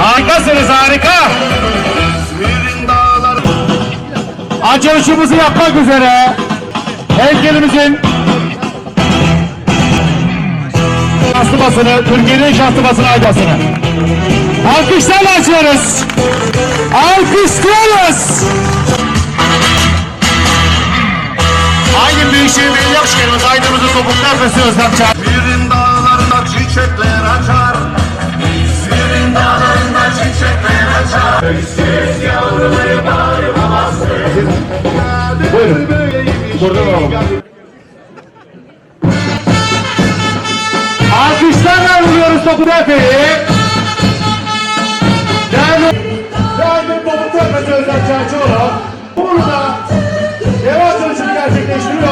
Harikasınız harika. Açılışımızı yapmak üzere heykelimizin şanslı basını, Türkiye'nin şanslı basını aydasını. Alkışlarla açıyoruz. Alkışlıyoruz. Aydın Büyükşehir Belediye Başkanımız Aydın'ımızın topuklar ve Özlem Çağ. İzmir'in dağlarında çiçekler açar Buyurun. Burada olalım. Alkışlarla vuruyoruz topu Efe'yi. Değerli, değerli topu Tepesi Özlem Çerçoğlu. Burada deva çalışını gerçekleştiriyor.